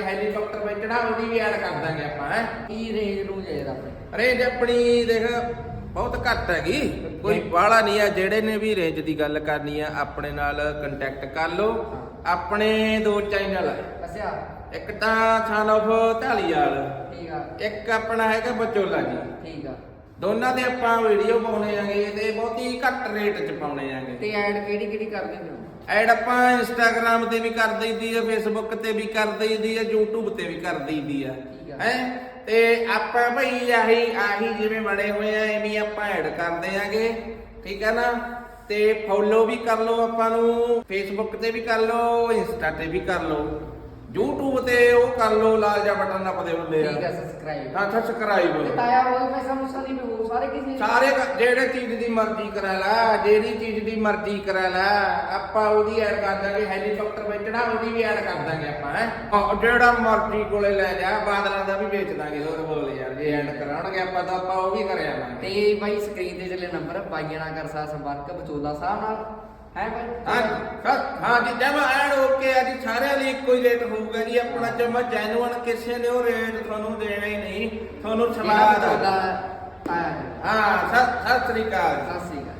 Helicopter ਵਿੱਚ ਚੜਾ ਉਹਦੀ ਵੀ ਐਡ ਕਰ ਦਾਂਗੇ ਆਪਾਂ ਹੈ। ਕੀ ਰੇਂਜ ਰੂਜ ਹੈ ਇਹਦਾ ਆਪਣੇ? ਰੇਂਜ ਆਪਣੀ ਦੇਖ ਬਹੁਤ ਘੱਟ ਹੈਗੀ। ਕੋਈ ਬਾਹਲਾ ਨਹੀਂ ਆ ਜਿਹੜੇ ਨੇ ਵੀ ਰੇਂਜ ਦੀ ਗੱਲ ਕਰਨੀ ਆ ਆਪਣੇ ਨਾਲ ਕੰਟੈਕਟ ਕਰ ਲਓ। ਆਪਣੇ ਦੋ ਚੈਨਲ ਆ। ਅੱਛਾ। ਇੱਕ ਤਾਂ ਸਨ ਆਫ ਢਾਲੀਵਾਲ ਠੀਕ ਆ। ਇੱਕ ਆਪਣਾ ਹੈਗਾ ਬਚੋਲਾ ਜੀ। ਠੀਕ ਆ। ਦੋਨਾਂ ਦੇ ਆਪਾਂ ਵੀਡੀਓ ਪਾਉਣੇ ਆਂਗੇ ਤੇ ਬਹੁਤੀ ਘੱਟ ਰੇਟ 'ਚ ਪਾਉਣੇ ਆਂਗੇ। ਤੇ ਐਡ ਕਿਹੜੀ ਕਿਹੜੀ ਕਰ ਦਿੰਦੇ ਹੋ? ਐਡ ਆਪਾਂ ਇੰਸਟਾਗ੍ਰam ਤੇ ਵੀ ਕਰ ਦਈਦੀ ਆ ਫੇਸਬੁੱਕ ਤੇ ਵੀ ਕਰ ਦਈਦੀ ਆ YouTube ਤੇ ਵੀ ਕਰ ਦਈਦੀ ਆ। ਹੈ? ਤੇ ਆਪਾਂ ਭਈ ਆਹੀ ਆਹੀ ਜਿਵੇਂ ਬਣੇ ਹੋਏ ਆ ਐਵੇਂ ਆਪਾਂ ਐਡ ਕਰਦੇ ਆਂਗੇ ਠੀਕ ਹੈ ਨਾ? ਤੇ ਫੋਲੋ ਵੀ ਕਰ ਲਓ ਆਪਾਂ ਨੂੰ ਫੇਸਬੁੱਕ ਤੇ ਵੀ ਕਰ ਲਓ ਇੰਸਟਾ ਤੇ ਵੀ ਕਰ ਲਓ। YouTube ਤੇ ਉਹ ਕਰ ਲਓ ਲਾਲ ਜਿਹਾ ਬਟਨ ਨੱਪਦੇ ਹੁੰਦੇ ਠੀਕ ਆ ਆ ਸਬਸਕ੍ਰਾਈਬ ਹਾਂ ਸਬਸਕ੍ਰਾਈਬ ਤੇ ਤਾਇਆ ਉਹ ਪੈਸਾ ਮੁਸਾ ਨਹੀਂ ਹੋ ਸਾਰੇ ਕਿਸੇ ਸਾਰੇ ਕ- ਜਿਹੜੇ ਚੀਜ਼ ਦੀ ਮਰਜ਼ੀ ਕਰਾ ਲਾ ਜਿਹੜੀ ਚੀਜ਼ ਦੀ ਮਰਜ਼ੀ ਕਰਾ ਲਾ ਆਪਾਂ ਉਹਦੀ ਐਡ ਕਰ ਦਾਂਗੇ ਹੈਲੀਕਾਪਟਰ ਵਿੱਚ ਚੜਾ ਉਹਦੀ ਵੀ ਐਡ ਕਰ ਦਾਂਗੇ ਆਪਾਂ ਹੈ। ਜਿਹੜਾ ਮਰਜ਼ੀ ਕੋਲੇ ਲੈ ਜਾ ਬਾਦਲਾਂ ਦਾ ਵੀ ਵੇਚ ਦਾਂਗੇ ਹੋਰ ਬੋਲ ਯਾਰ ਜੇ ਐਡ ਕਰਾਉਣਗੇ ਆਪਾਂ ਤਾਂ ਆਪਾਂ ਉਹ ਵੀ ਕਰ ਆਵਾਂਗੇ ਤੇ ਬਾਈ ਸਕਰੀਨ ਤੇ ਚੱਲੇ ਨੰਬਰ ਬਾਈਆਂ ਨਾਲ ਕਰ ਸਕਦਾ ਸੰਪਰਕ ਬਚੋਲਾ ਸਾਹਿਬ ਨਾਲ। ਹੈ ਹਾਂ ਬਾਈ? ਹਾਂ- ਹਾਂ ਜੀ ਜਮਾ ਐਡ ਓਕੇ ਆ ਜੀ ਸਾਰਿਆਂ ਲਈ ਇੱਕੋ ਹੀ ਰੇਟ ਹੋਊਗਾ ਜੀ ਆਪਣਾ ਜਮਾ ਜੈਨੂਅਨ ਕਿਸੇ ਨੇ ਉਹ ਰੇਟ ਤੁਹਾਨੂੰ ਦੇਣਾ ਹੀ ਨਹੀਂ ਤੁਹਾਨੂੰ ਸਵਾਦ ਬਚੋਲਾ ਆਇਆ। ਜੀ। ਹਾਂ ਸਤਿ ਸਤਿ ਸ੍ਰੀ ਅਕਾਲ। ਸਤਿ ਸ੍ਰੀ ਅਕਾਲ।